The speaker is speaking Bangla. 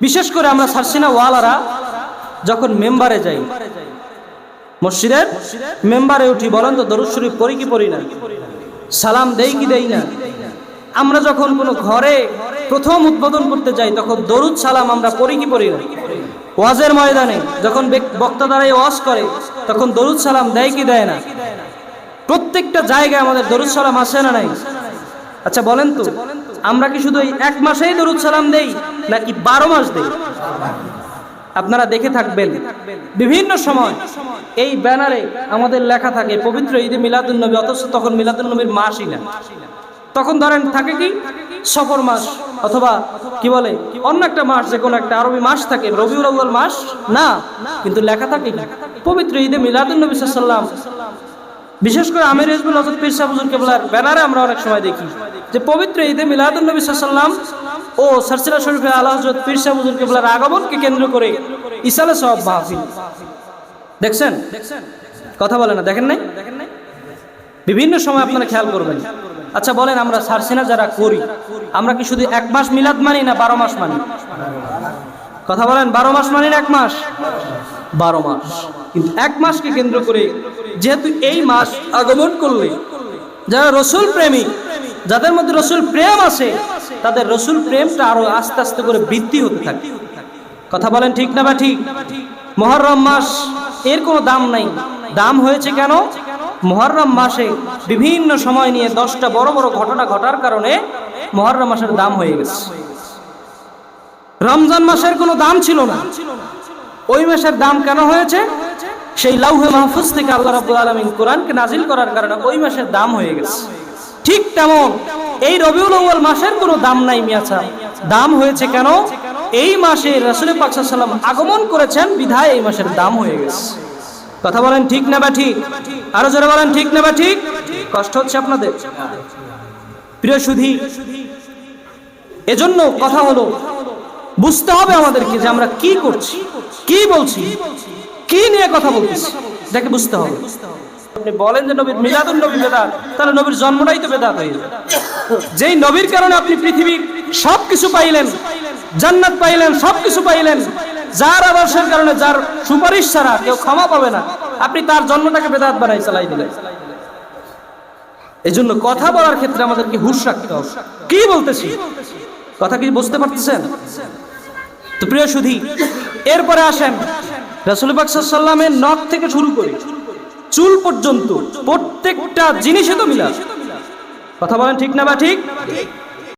বিশেষ করে আমরা সারসিনা ওয়ালারা যখন মেম্বারে যাই, মসজিদের মেম্বারে উঠি, বলেন তো, দরুদ শরীফ পড়ি কি পড়ি না? সালাম দেই কি দেই না? আমরা যখন কোনো ঘরে প্রথম উদ্বোধন করতে যাই, তখন দরুদ সালাম আমরা পড়ি কি পড়ি না? ওয়াজের ময়দানে যখন বেক- বক্তা দ্বারাই ওয়াজ করে, তখন দরুদ সালাম দেয় কি দেয় না? প্রত্যেকটা জায়গায় আমাদের দরুদ সালাম আসে না নাই? আচ্ছা বলেন তো আমরা কি শুধু এক মাসেই দরুদ সালাম দেই, নাকি বারো মাস দেই? আপনারা দেখে থাকবেন। বিভিন্ন সময় এই ব্যানারে আমাদের লেখা থাকে, পবিত্র ঈদে মিলাদুল নবী, অথচ তখন মিলাদুল নবীর মাসই না। তখন ধরেন থাকে কি? সফর মাস, অথবা কি বলে, অন্য একটা মাস যে কোনো একটা আরবি মাস থাকে, রবিউল আউ্বাল মাস না, কিন্তু লেখা থাকে কি? পবিত্র ঈদে মিলাদুল নবী সাল্লাম বিশেষ করে আমির হিজবুল হজরত পীর সাহেব হুজুর কেবলার ব্যানারে আমরা অনেক সময় দেখি। যে পবিত্র ঈদে মিলাদুল নবী সাল্লাম ও সারসিলা শরীফে আল্লাহ হজরত পীর সাহেব হুজুর কেবলার আগমনকে কেন্দ্র করে ইসালে সব মাহফিল। দেখছেন? কথা বলে না, দেখেন নাই? বিভিন্ন সময় আপনারা খেয়াল করবেন। আচ্ছা বলেন আমরা সারসিনা যারা করি, আমরা কি শুধু এক মাস মিলাদ মানি না বারো মাস মানি? কথা বলেন, বারো মাস মানি না এক মাস? বারো মাস। কিন্তু এক মাসকে কেন্দ্র করে যেহেতু এই মাস আগমন করলে, যারা রসুল প্রেমী যাদের মধ্যে রসুল প্রেম আছে, তাদের রসুল প্রেমটা আরও আস্তে আস্তে করে বৃদ্ধি হতে থাকে। কথা বলেন ঠিক না বা ঠিক? মহরম মাস, এর কোনো দাম নাই। দাম হয়েছে কেন? মহরম মাসে বিভিন্ন সময় নিয়ে দশটা বড় বড় ঘটনা ঘটার কারণে মহরম মাসের দাম হয়ে গেছে। রমজান মাসের কোনো দাম ছিল না। ওই মাসের দাম কেন হয়েছে? সেই লাউহে মাহফুজ থেকে আল্লাহ রাব্বুল আলামিন কোরআনকে নাজিল করার কারণে ওই মাসের দাম হয়ে গেছে। ঠিক তেমন। এই রবিউল আউ্বাল মাসের কোনো দাম নাই মিয়াছা। দাম হয়েছে কেন? এই মাসে রাসূল পাক সাল্লাল্লাহু আলাইহি ওয়াসাল্লাম আগমন করেছেন, বিধায় এই মাসের দাম হয়ে গেছে। কথা বলেন ঠিক না বা ঠিক? আরও জোরে বলেন ঠিক না বা ঠিক? কষ্ট হচ্ছে আপনাদের? প্রিয় সুধি, এজন্য কথা হলো, বুঝতে হবে আমাদেরকে যে আমরা কি করছি, কি বলছি, কি নিয়ে কথা বলতেছি। এটাকে বুঝতে হবে। আপনি বলেন যে নবীর মিলাদুল নবী বেদাত, তাহলে নবীর জন্মটাই তো বেদাত হয়ে যেই নবীর কারণে আপনি পৃথিবীর সব কিছু পাইলেন, জান্নাত পাইলেন সব কিছু পাইলেন, যার আদর্শের কারণে যার সুপারিশ ছাড়া কেউ ক্ষমা পাবে না, আপনি তার জন্মটাকে বেদাত বানাই চালাই দিলেন। এই জন্য কথা বলার ক্ষেত্রে আমাদেরকে হুশ রাখতে হবে। কি বলতেছি? কথা কি বুঝতে পারতেছেন? তো প্রিয় সুধী, এরপরে আসেন রাসুল সাল্লামের নখ থেকে শুরু করে। চুল পর্যন্ত প্রত্যেকটা জিনিসে তো মিলা কথা বলেন ঠিক না বা ঠিক?